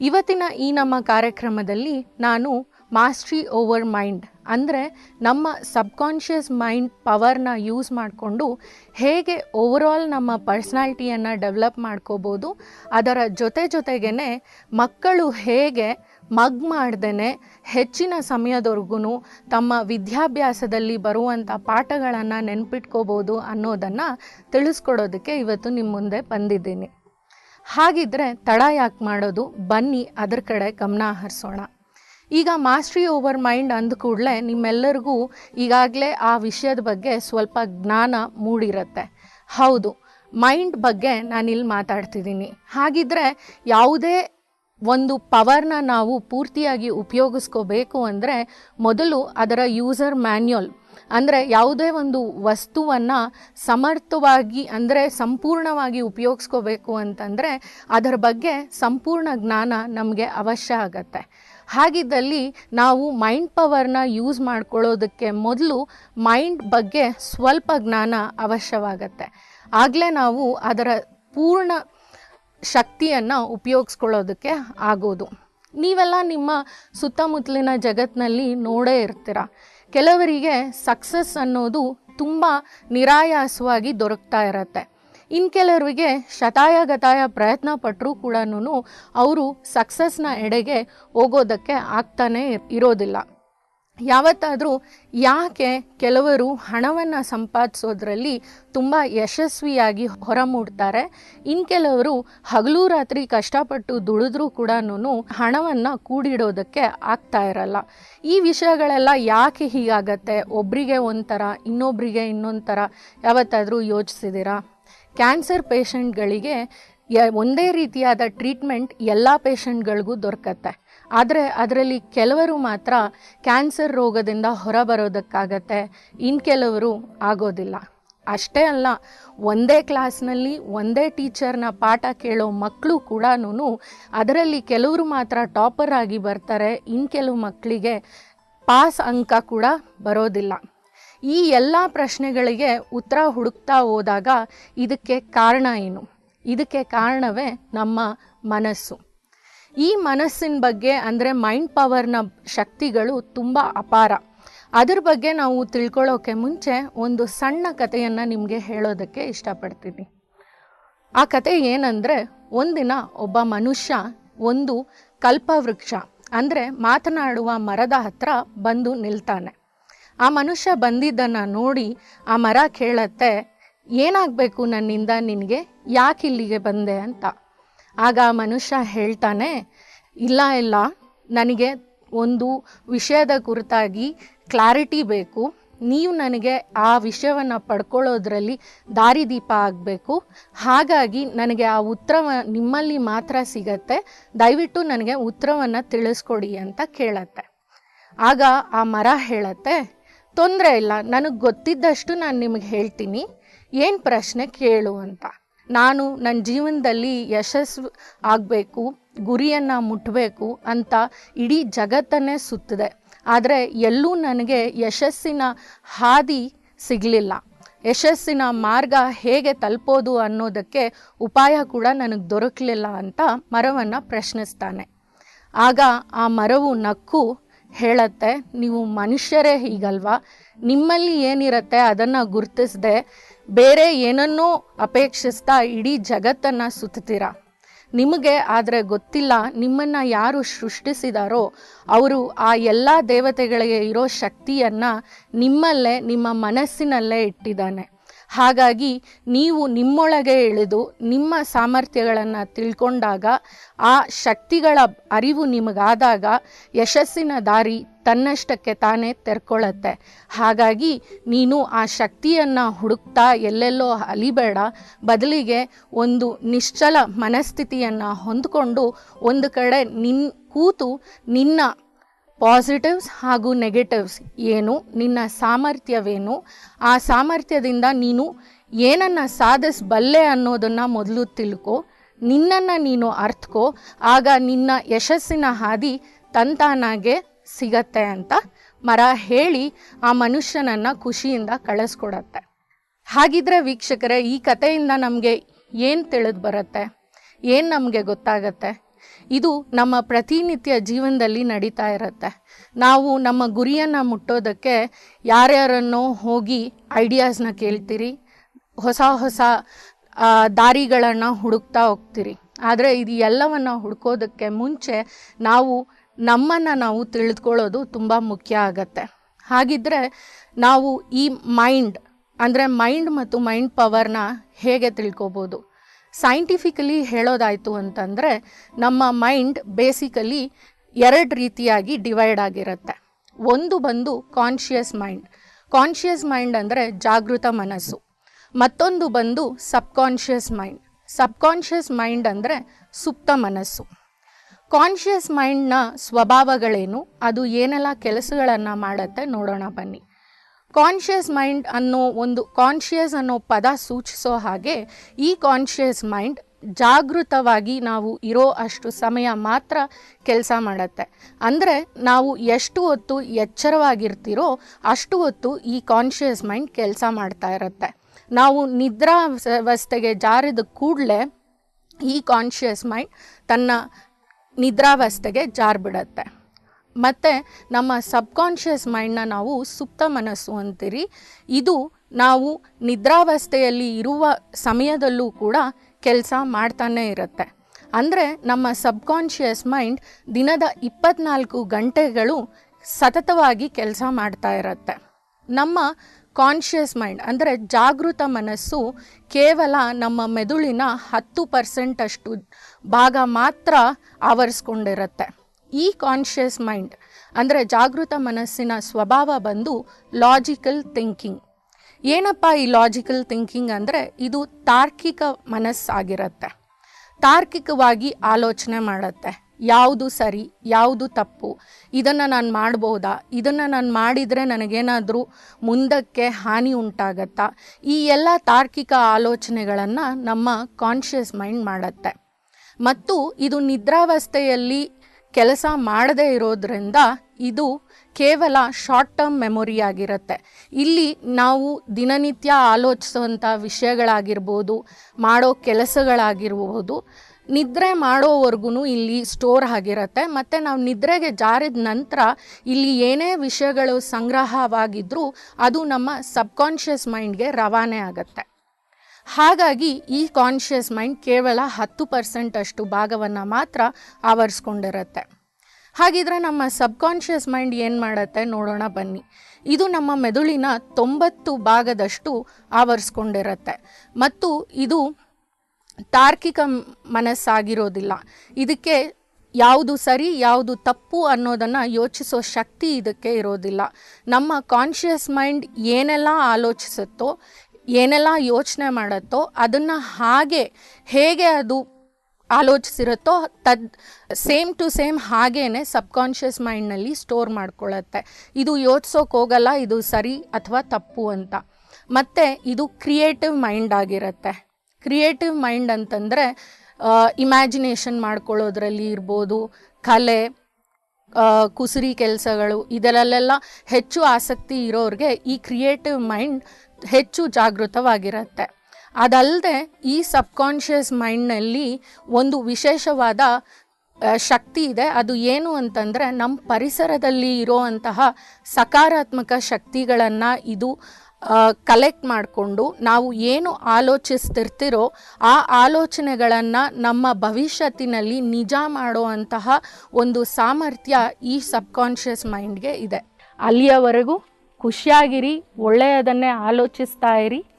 ಇವತ್ತಿನ ಈ ನಮ್ಮ ಕಾರ್ಯಕ್ರಮದಲ್ಲಿ ನಾನು ಮಾಸ್ಟ್ರಿ ಓವರ್ ಮೈಂಡ್ ಅಂದರೆ ನಮ್ಮ ಸಬ್ಕಾನ್ಷಿಯಸ್ ಮೈಂಡ್ ಪವರ್ನ ಯೂಸ್ ಮಾಡಿಕೊಂಡು ಹೇಗೆ ಓವರಾಲ್ ನಮ್ಮ ಪರ್ಸ್ನಾಲ್ಟಿಯನ್ನು ಡೆವಲಪ್ ಮಾಡ್ಕೋಬೋದು, ಅದರ ಜೊತೆ ಜೊತೆಗೇ ಮಕ್ಕಳು ಹೇಗೆ ಮಗ್ ಮಾಡ್ದೇ ಹೆಚ್ಚಿನ ಸಮಯದವರೆಗೂ ತಮ್ಮ ವಿದ್ಯಾಭ್ಯಾಸದಲ್ಲಿ ಬರುವಂಥ ಪಾಠಗಳನ್ನು ನೆನ್ಪಿಟ್ಕೋಬೋದು ಅನ್ನೋದನ್ನು ತಿಳಿಸ್ಕೊಡೋದಕ್ಕೆ ಇವತ್ತು ನಿಮ್ಮ ಮುಂದೆ ಬಂದಿದ್ದೀನಿ. ಹಾಗಿದ್ರೆ ತಡ ಯಾಕೆ ಮಾಡೋದು? ಬನ್ನಿ, ಅದರ ಕಡೆ ಗಮನ ಹರಿಸೋಣ. ಈಗ ಮಾಸ್ಟ್ರಿ ಓವರ್ ಮೈಂಡ್ ಅಂದ ಕೂಡಲೇ ನಿಮ್ಮೆಲ್ಲರಿಗೂ ಈಗಾಗಲೇ ಆ ವಿಷಯದ ಬಗ್ಗೆ ಸ್ವಲ್ಪ ಜ್ಞಾನ ಮೂಡಿರುತ್ತೆ. ಹೌದು, ಮೈಂಡ್ ಬಗ್ಗೆ ನಾನಿಲ್ಲಿ ಮಾತಾಡ್ತಿದ್ದೀನಿ. ಹಾಗಿದ್ರೆ ಯಾವುದೇ ಒಂದು ಪವರ್ನ ನಾವು ಪೂರ್ತಿಯಾಗಿ ಉಪಯೋಗಿಸ್ಕೋಬೇಕು ಅಂದರೆ ಮೊದಲು ಅದರ ಯೂಸರ್ ಮ್ಯಾನ್ಯುಯಲ್ ಅಂದರೆ ಯಾವುದೇ ಒಂದು ವಸ್ತುವನ್ನು ಸಮರ್ಥವಾಗಿ ಅಂದರೆ ಸಂಪೂರ್ಣವಾಗಿ ಉಪಯೋಗಿಸ್ಕೋಬೇಕು ಅಂತಂದರೆ ಅದರ ಬಗ್ಗೆ ಸಂಪೂರ್ಣ ಜ್ಞಾನ ನಮಗೆ ಅವಶ್ಯ ಆಗತ್ತೆ. ಹಾಗಿದ್ದಲ್ಲಿ ನಾವು ಮೈಂಡ್ ಪವರ್ನ ಯೂಸ್ ಮಾಡ್ಕೊಳ್ಳೋದಕ್ಕೆ ಮೊದಲು ಮೈಂಡ್ ಬಗ್ಗೆ ಸ್ವಲ್ಪ ಜ್ಞಾನ ಅವಶ್ಯವಾಗತ್ತೆ. ಆಗಲೇ ನಾವು ಅದರ ಪೂರ್ಣ ಶಕ್ತಿಯನ್ನು ಉಪಯೋಗಿಸ್ಕೊಳ್ಳೋದಕ್ಕೆ ಆಗೋದು. ನೀವೆಲ್ಲ ನಿಮ್ಮ ಸುತ್ತಮುತ್ತಲಿನ ಜಗತ್ತಿನಲ್ಲಿ ನೋಡೇ ಇರ್ತೀರ? ಕೆಲವರಿಗೆ ಸಕ್ಸಸ್ ಅನ್ನೋದು ತುಂಬ ನಿರಾಯಾಸವಾಗಿ ದೊರಕ್ತಾ ಇರತ್ತೆ. ಇನ್ನು ಕೆಲವರಿಗೆ ಶತಾಯ ಗತಾಯ ಪ್ರಯತ್ನ ಪಟ್ಟರೂ ಕೂಡ ಅವರು ಸಕ್ಸಸ್ನ ಎಡೆಗೆ ಹೋಗೋದಕ್ಕೆ ಆಗ್ತಾನೇ ಇರೋದಿಲ್ಲ. ಯಾವತ್ತಾದರೂ ಯಾಕೆ ಕೆಲವರು ಹಣವನ್ನು ಸಂಪಾದಿಸೋದ್ರಲ್ಲಿ ತುಂಬ ಯಶಸ್ವಿಯಾಗಿ ಹೊರಮೂಡ್ತಾರೆ? ಇನ್ನು ಕೆಲವರು ಹಗಲು ರಾತ್ರಿ ಕಷ್ಟಪಟ್ಟು ದುಡಿದ್ರೂ ಕೂಡ ಹಣವನ್ನು ಕೂಡಿಡೋದಕ್ಕೆ ಆಗ್ತಾ ಇರಲ್ಲ. ಈ ವಿಷಯಗಳೆಲ್ಲ ಯಾಕೆ ಹೀಗಾಗತ್ತೆ? ಒಬ್ಬರಿಗೆ ಒಂಥರ ಇನ್ನೊಬ್ಬರಿಗೆ ಇನ್ನೊಂದು ಥರ ಯಾವತ್ತಾದರೂ ಯೋಚಿಸಿದ್ದೀರಾ? ಕ್ಯಾನ್ಸರ್ ಪೇಷಂಟ್ಗಳಿಗೆ ಒಂದೇ ರೀತಿಯಾದ ಟ್ರೀಟ್ಮೆಂಟ್ ಎಲ್ಲ ಪೇಷಂಟ್ಗಳಿಗೂ ದೊರಕತ್ತೆ. ಆದರೆ ಅದರಲ್ಲಿ ಕೆಲವರು ಮಾತ್ರ ಕ್ಯಾನ್ಸರ್ ರೋಗದಿಂದ ಹೊರಬರೋದಕ್ಕಾಗತ್ತೆ. ಇನ್ನು ಕೆಲವರು ಆಗೋದಿಲ್ಲ. ಅಷ್ಟೇ ಅಲ್ಲ, ಒಂದೇ ಕ್ಲಾಸ್ನಲ್ಲಿ ಒಂದೇ ಟೀಚರ್ನ ಪಾಠ ಕೇಳೋ ಮಕ್ಕಳು ಕೂಡ ಅದರಲ್ಲಿ ಕೆಲವರು ಮಾತ್ರ ಟಾಪರ್ ಆಗಿ ಬರ್ತಾರೆ. ಇನ್ನು ಕೆಲವು ಮಕ್ಕಳಿಗೆ ಪಾಸ್ ಅಂಕ ಕೂಡ ಬರೋದಿಲ್ಲ. ಈ ಎಲ್ಲ ಪ್ರಶ್ನೆಗಳಿಗೆ ಉತ್ತರ ಹುಡುಕ್ತಾ ಹೋದಾಗ ಇದಕ್ಕೆ ಕಾರಣ ಏನು? ಇದಕ್ಕೆ ಕಾರಣವೇ ನಮ್ಮ ಮನಸ್ಸು. ಈ ಮನಸ್ಸಿನ ಬಗ್ಗೆ ಅಂದರೆ ಮೈಂಡ್ ಪವರ್ನ ಶಕ್ತಿಗಳು ತುಂಬ ಅಪಾರ. ಅದ್ರ ಬಗ್ಗೆ ನಾವು ತಿಳ್ಕೊಳ್ಳೋಕೆ ಮುಂಚೆ ಒಂದು ಸಣ್ಣ ಕಥೆಯನ್ನು ನಿಮಗೆ ಹೇಳೋದಕ್ಕೆ ಇಷ್ಟಪಡ್ತೀನಿ. ಆ ಕತೆ ಏನಂದರೆ, ಒಂದಿನ ಒಬ್ಬ ಮನುಷ್ಯ ಒಂದು ಕಲ್ಪವೃಕ್ಷ, ಅಂದರೆ ಮಾತನಾಡುವ ಮರದ ಹತ್ರ ಬಂದು ನಿಲ್ತಾನೆ. ಆ ಮನುಷ್ಯ ಬಂದಿದ್ದನ್ನು ನೋಡಿ ಆ ಮರ ಕೇಳತ್ತೆ ಏನಾಗಬೇಕು ನನ್ನಿಂದ ನಿನಗೆ? ಯಾಕೆ ಇಲ್ಲಿಗೆ ಬಂದೆ ಅಂತ. ಆಗ ಮನುಷ್ಯ ಹೇಳ್ತಾನೆ, ಇಲ್ಲ ಇಲ್ಲ, ನನಗೆ ಒಂದು ವಿಷಯದ ಕುರಿತಾಗಿ ಕ್ಲಾರಿಟಿ ಬೇಕು. ನೀವು ನನಗೆ ಆ ವಿಷಯವನ್ನು ಪಡ್ಕೊಳ್ಳೋದ್ರಲ್ಲಿ ದಾರಿದೀಪ ಆಗಬೇಕು. ಹಾಗಾಗಿ ನನಗೆ ಆ ಉತ್ತರವ, ನಿಮ್ಮಲ್ಲಿ ಮಾತ್ರ ಸಿಗತ್ತೆ. ದಯವಿಟ್ಟು ನನಗೆ ಉತ್ತರವನ್ನು ತಿಳಿಸ್ಕೊಡಿ ಅಂತ ಕೇಳತ್ತೆ. ಆಗ ಆ ಮರ ಹೇಳತ್ತೆ, ತೊಂದರೆ ಇಲ್ಲ, ನನಗೆ ಗೊತ್ತಿದ್ದಷ್ಟು ನಾನು ನಿಮಗೆ ಹೇಳ್ತೀನಿ. ಏನು ಪ್ರಶ್ನೆ ಕೇಳು ಅಂತ. ನಾನು ನನ್ನ ಜೀವನದಲ್ಲಿ ಯಶಸ್ಸು ಆಗಬೇಕು, ಗುರಿಯನ್ನು ಮುಟ್ಟಬೇಕು ಅಂತ ಇಡೀ ಜಗತ್ತನ್ನೇ ಸುತ್ತಿದೆ. ಆದರೆ ಎಲ್ಲೂ ನನಗೆ ಯಶಸ್ಸಿನ ಹಾದಿ ಸಿಗಲಿಲ್ಲ. ಯಶಸ್ಸಿನ ಮಾರ್ಗ ಹೇಗೆ ತಲುಪೋದು ಅನ್ನೋದಕ್ಕೆ ಉಪಾಯ ಕೂಡ ನನಗೆ ದೊರಕಲಿಲ್ಲ ಅಂತ ಮರವನ್ನು ಪ್ರಶ್ನಿಸ್ತಾನೆ. ಆಗ ಆ ಮರವು ನಕ್ಕು ಹೇಳತ್ತೆ, ನೀವು ಮನುಷ್ಯರೇ ಹೀಗಲ್ವಾ? ನಿಮ್ಮಲ್ಲಿ ಏನಿರತ್ತೆ ಅದನ್ನು ಗುರುತಿಸದೆ ಬೇರೆ ಏನನ್ನೂ ಅಪೇಕ್ಷಿಸ್ತಾ ಇಡೀ ಜಗತ್ತನ್ನು ಸುತ್ತೀರಾ ನಿಮಗೆ ಆದರೆ ಗೊತ್ತಿಲ್ಲ ನಿಮ್ಮನ್ನು ಯಾರು ಸೃಷ್ಟಿಸಿದಾರೋ, ಅವರು ಆ ಎಲ್ಲ ದೇವತೆಗಳಿಗೆ ಇರೋ ಶಕ್ತಿಯನ್ನು ನಿಮ್ಮಲ್ಲೇ, ನಿಮ್ಮ ಮನಸ್ಸಿನಲ್ಲೇ ಇಟ್ಟಿದ್ದಾನೆ. ಹಾಗಾಗಿ ನೀವು ನಿಮ್ಮೊಳಗೆ ಇಳಿದು ನಿಮ್ಮ ಸಾಮರ್ಥ್ಯಗಳನ್ನು ತಿಳ್ಕೊಂಡಾಗ ಆ ಶಕ್ತಿಗಳ ಅರಿವು ನಿಮಗಾದಾಗ ಯಶಸ್ಸಿನ ದಾರಿ ತನ್ನಷ್ಟಕ್ಕೆ ತಾನೇ ತೆರ್ಕೊಳ್ಳುತ್ತೆ ಹಾಗಾಗಿ ನೀನು ಆ ಶಕ್ತಿಯನ್ನು ಹುಡುಕ್ತಾ ಎಲ್ಲೆಲ್ಲೋ ಅಲಿಬೇಡ. ಬದಲಿಗೆ ಒಂದು ನಿಶ್ಚಲ ಮನಸ್ಥಿತಿಯನ್ನು ಹೊಂದಿಕೊಂಡು ಒಂದು ಕಡೆ ನಿನ್ ಕೂತು ನಿನ್ನ ಪಾಸಿಟಿವ್ಸ್ ಹಾಗೂ ನೆಗೆಟಿವ್ಸ್ ಏನು, ನಿನ್ನ ಸಾಮರ್ಥ್ಯವೇನು? ಆ ಸಾಮರ್ಥ್ಯದಿಂದ ನೀನು ಏನನ್ನು ಸಾಧಿಸಬಲ್ಲೆ ಅನ್ನೋದನ್ನು ಮೊದಲು ತಿಳ್ಕೊ, ನಿನ್ನನ್ನು ನೀನು ಅರ್ಥಕೋ, ಆಗ ನಿನ್ನ ಯಶಸ್ಸಿನ ಹಾದಿ ತಂತಾನಾಗೆ ಸಿಗತ್ತೆ ಅಂತ ಮರ ಹೇಳಿ ಆ ಮನುಷ್ಯನನ್ನು ಖುಷಿಯಿಂದ ಕಳಿಸ್ಕೊಡತ್ತೆ. ಹಾಗಿದ್ರೆ ವೀಕ್ಷಕರೇ, ಈ ಕಥೆಯಿಂದ ನಮಗೆ ಏನು ತಿಳಿದು ಬರುತ್ತೆ? ಏನು ನಮಗೆ ಗೊತ್ತಾಗತ್ತೆ? ಇದು ನಮ್ಮ ಪ್ರತಿನಿತ್ಯ ಜೀವನದಲ್ಲಿ ನಡೀತಾ ಇರುತ್ತೆ. ನಾವು ನಮ್ಮ ಗುರಿಯನ್ನು ಮುಟ್ಟೋದಕ್ಕೆ ಯಾರ್ಯಾರನ್ನೋ ಹೋಗಿ ಐಡಿಯಾಸ್ನ ಕೇಳ್ತೀರಿ. ಹೊಸ ಹೊಸ ದಾರಿಗಳನ್ನು ಹುಡುಕ್ತಾ ಹೋಗ್ತೀರಿ. ಆದರೆ ಇದು ಎಲ್ಲವನ್ನು ಹುಡುಕೋದಕ್ಕೆ ಮುಂಚೆ ನಾವು ನಮ್ಮನ್ನು ನಾವು ತಿಳಿದುಕೊಳ್ಳೋದು ತುಂಬ ಮುಖ್ಯ ಆಗತ್ತೆ. ಹಾಗಿದ್ದರೆ ನಾವು ಈ ಮೈಂಡ್, ಅಂದರೆ ಮೈಂಡ್ ಮತ್ತು ಮೈಂಡ್ ಪವರ್ನ ಹೇಗೆ ತಿಳ್ಕೊಬೋದು? ಸೈಂಟಿಫಿಕಲಿ ಹೇಳೋದಾಯಿತು ಅಂತಂದರೆ ನಮ್ಮ ಮೈಂಡ್ ಬೇಸಿಕಲಿ ಎರಡು ರೀತಿಯಾಗಿ ಡಿವೈಡ್ ಆಗಿರುತ್ತೆ. ಒಂದು ಬಂದು ಕಾನ್ಷಿಯಸ್ ಮೈಂಡ್ ಕಾನ್ಷಿಯಸ್ ಮೈಂಡ್ ಅಂದರೆ ಜಾಗೃತ ಮನಸ್ಸು. ಮತ್ತೊಂದು ಬಂದು ಸಬ್ಕಾನ್ಷಿಯಸ್ ಮೈಂಡ್ ಸಬ್ಕಾನ್ಷಿಯಸ್ ಮೈಂಡ್ ಅಂದರೆ ಸುಪ್ತ ಮನಸ್ಸು. ಕಾನ್ಷಿಯಸ್ ಮೈಂಡ್ನ ಸ್ವಭಾವಗಳೇನು? ಅದು ಏನೆಲ್ಲ ಕೆಲಸಗಳನ್ನು ಮಾಡುತ್ತೆ ನೋಡೋಣ ಬನ್ನಿ. ಕಾನ್ಷಿಯಸ್ ಮೈಂಡ್ ಅನ್ನೋ ಒಂದು ಕಾನ್ಷಿಯಸ್ ಅನ್ನೋ ಪದ ಸೂಚಿಸೋ ಹಾಗೆ ಈ ಕಾನ್ಷಿಯಸ್ ಮೈಂಡ್ ಜಾಗೃತವಾಗಿ ನಾವು ಇರೋ ಅಷ್ಟು ಸಮಯ ಮಾತ್ರ ಕೆಲಸ ಮಾಡುತ್ತೆ. ಅಂದರೆ ನಾವು ಎಷ್ಟು ಹೊತ್ತು ಎಚ್ಚರವಾಗಿರ್ತಿರೋ ಅಷ್ಟು ಹೊತ್ತು ಈ ಕಾನ್ಷಿಯಸ್ ಮೈಂಡ್ ಕೆಲಸ ಮಾಡ್ತಾ ಇರುತ್ತೆ. ನಾವು ನಿದ್ರಾ ವ್ಯವಸ್ಥೆಗೆ ಜಾರಿದ ಕೂಡಲೇ ಈ ಕಾನ್ಷಿಯಸ್ ಮೈಂಡ್ ತನ್ನ ನಿದ್ರಾವಸ್ಥೆಗೆ ಜಾರ್ಬಿಡತ್ತೆ. ಮತ್ತು ನಮ್ಮ ಸಬ್ಕಾನ್ಷಿಯಸ್ ಮೈಂಡ್ನ ನಾವು ಸುಪ್ತ ಮನಸ್ಸು ಅಂತೀರಿ. ಇದು ನಾವು ನಿದ್ರಾವಸ್ಥೆಯಲ್ಲಿ ಇರುವ ಸಮಯದಲ್ಲೂ ಕೂಡ ಕೆಲಸ ಮಾಡ್ತಾನೆ ಇರುತ್ತೆ. ಅಂದರೆ ನಮ್ಮ ಸಬ್ಕಾನ್ಷಿಯಸ್ ಮೈಂಡ್ ದಿನದ ಇಪ್ಪತ್ನಾಲ್ಕು ಗಂಟೆಗಳು ಸತತವಾಗಿ ಕೆಲಸ ಮಾಡ್ತಾ ಇರುತ್ತೆ. ನಮ್ಮ ಕಾನ್ಷಿಯಸ್ ಮೈಂಡ್ ಅಂದರೆ ಜಾಗೃತ ಮನಸ್ಸು ಕೇವಲ ನಮ್ಮ ಮೆದುಳಿನ ಹತ್ತು ಪರ್ಸೆಂಟಷ್ಟು ಭಾಗ ಮಾತ್ರ ಆವರಿಸ್ಕೊಂಡಿರುತ್ತೆ. ಈ ಕಾನ್ಷಿಯಸ್ ಮೈಂಡ್ ಅಂದರೆ ಜಾಗೃತ ಮನಸ್ಸಿನ ಸ್ವಭಾವ ಬಂದು ಲಾಜಿಕಲ್ ಥಿಂಕಿಂಗ್ ಏನಪ್ಪ ಈ ಲಾಜಿಕಲ್ ಥಿಂಕಿಂಗ್ ಅಂದರೆ? ಇದು ತಾರ್ಕಿಕ ಮನಸ್ಸಾಗಿರುತ್ತೆ. ತಾರ್ಕಿಕವಾಗಿ ಆಲೋಚನೆ ಮಾಡುತ್ತೆ. ಯಾವುದು ಸರಿ, ಯಾವುದು ತಪ್ಪು, ಇದನ್ನು ನಾನು ಮಾಡ್ಬೋದಾ? ಇದನ್ನು ನಾನು ಮಾಡಿದರೆ ನನಗೇನಾದರೂ ಮುಂದಕ್ಕೆ ಹಾನಿ ಉಂಟಾಗತ್ತಾ? ಈ ಎಲ್ಲ ತಾರ್ಕಿಕ ಆಲೋಚನೆಗಳನ್ನು ನಮ್ಮ ಕಾನ್ಷಿಯಸ್ ಮೈಂಡ್ ಮಾಡುತ್ತೆ. ಮತ್ತು ಇದು ನಿದ್ರಾವಸ್ಥೆಯಲ್ಲಿ ಕೆಲಸ ಮಾಡದೇ ಇರೋದ್ರಿಂದ ಇದು ಕೇವಲ ಶಾರ್ಟ್ ಟರ್ಮ್ ಮೆಮೊರಿ ಆಗಿರುತ್ತೆ. ಇಲ್ಲಿ ನಾವು ದಿನನಿತ್ಯ ಆಲೋಚಿಸುವಂಥ ವಿಷಯಗಳಾಗಿರ್ಬೋದು, ಮಾಡೋ ಕೆಲಸಗಳಾಗಿರ್ಬೋದು, ನಿದ್ರೆ ಮಾಡೋವರೆಗೂ ಇಲ್ಲಿ ಸ್ಟೋರ್ ಆಗಿರುತ್ತೆ. ಮತ್ತು ನಾವು ನಿದ್ರೆಗೆ ಜಾರಿದ ನಂತರ ಇಲ್ಲಿ ಏನೇ ವಿಷಯಗಳು ಸಂಗ್ರಹವಾಗಿದ್ದರೂ ಅದು ನಮ್ಮ ಸಬ್ಕಾನ್ಷಿಯಸ್ ಮೈಂಡ್ಗೆ ರವಾನೆ ಆಗುತ್ತೆ. ಹಾಗಾಗಿ ಈ ಕಾನ್ಷಿಯಸ್ ಮೈಂಡ್ ಕೇವಲ ಹತ್ತು ಪರ್ಸೆಂಟ್ ಅಷ್ಟು ಭಾಗವನ್ನು ಮಾತ್ರ ಆವರಿಸ್ಕೊಂಡಿರುತ್ತೆ. ಹಾಗಿದ್ರೆ ನಮ್ಮ ಸಬ್ಕಾನ್ಷಿಯಸ್ ಮೈಂಡ್ ಏನು ಮಾಡುತ್ತೆ ನೋಡೋಣ ಬನ್ನಿ. ಇದು ನಮ್ಮ ಮೆದುಳಿನ ತೊಂಬತ್ತು ಭಾಗದಷ್ಟು ಆವರಿಸ್ಕೊಂಡಿರುತ್ತೆ. ಮತ್ತು ಇದು ತಾರ್ಕಿಕ ಮನಸ್ಸಾಗಿರೋದಿಲ್ಲ. ಇದಕ್ಕೆ ಯಾವುದು ಸರಿ, ಯಾವುದು ತಪ್ಪು ಅನ್ನೋದನ್ನು ಯೋಚಿಸೋ ಶಕ್ತಿ ಇದಕ್ಕೆ ಇರೋದಿಲ್ಲ. ನಮ್ಮ ಕಾನ್ಷಿಯಸ್ ಮೈಂಡ್ ಏನೆಲ್ಲ ಆಲೋಚಿಸುತ್ತೋ ಏನೆಲ್ಲ ಯೋಚನೆ ಮಾಡುತ್ತೋ ಅದನ್ನು ಹಾಗೆ ಹೇಗೆ ಅದು ಆಲೋಚಿಸಿರುತ್ತೋ ತದ್ ಸೇಮ್ ಟು ಸೇಮ್ ಹಾಗೇ ಸಬ್ಕಾನ್ಷಿಯಸ್ ಮೈಂಡ್ನಲ್ಲಿ ಸ್ಟೋರ್ ಮಾಡ್ಕೊಳ್ಳುತ್ತೆ. ಇದು ಯೋಚಿಸೋಕೆ ಹೋಗಲ್ಲ, ಇದು ಸರಿ ಅಥವಾ ತಪ್ಪು ಅಂತ. ಮತ್ತು ಇದು ಕ್ರಿಯೇಟಿವ್ ಮೈಂಡ್ ಆಗಿರುತ್ತೆ. ಕ್ರಿಯೇಟಿವ್ ಮೈಂಡ್ ಅಂತಂದರೆ ಇಮ್ಯಾಜಿನೇಷನ್ ಮಾಡ್ಕೊಳ್ಳೋದ್ರಲ್ಲಿ ಇರ್ಬೋದು, ಕಲೆ ಕುಸುರಿ ಕೆಲಸಗಳು, ಇದರಲ್ಲೆಲ್ಲ ಹೆಚ್ಚು ಆಸಕ್ತಿ ಇರೋರಿಗೆ ಈ ಕ್ರಿಯೇಟಿವ್ ಮೈಂಡ್ ಹೆಚ್ಚು ಜಾಗೃತವಾಗಿರುತ್ತೆ. ಅದಲ್ಲದೆ ಈ ಸಬ್ಕಾನ್ಷಿಯಸ್ ಮೈಂಡ್ನಲ್ಲಿ ಒಂದು ವಿಶೇಷವಾದ ಶಕ್ತಿ ಇದೆ. ಅದು ಏನು ಅಂತಂದರೆ ನಮ್ಮ ಪರಿಸರದಲ್ಲಿ ಇರೋವಂತಹ ಸಕಾರಾತ್ಮಕ ಶಕ್ತಿಗಳನ್ನು ಇದು ಕಲೆಕ್ಟ್ ಮಾಡಿಕೊಂಡು ನಾವು ಏನು ಆಲೋಚಿಸ್ತಿರ್ತಿರೋ ಆ ಆಲೋಚನೆಗಳನ್ನು ನಮ್ಮ ಭವಿಷ್ಯತ್ತಿನಲ್ಲಿ ನಿಜ ಮಾಡುವಂತಹ ಒಂದು ಸಾಮರ್ಥ್ಯ ಈ ಸಬ್ಕಾನ್ಷಿಯಸ್ ಮೈಂಡ್ಗೆ ಇದೆ. ಅಲ್ಲಿಯವರೆಗೂ ಖುಷಿಯಾಗಿರಿ, ಒಳ್ಳೆಯದನ್ನೇ ಆಲೋಚಿಸ್ತಾ ಇರಿ.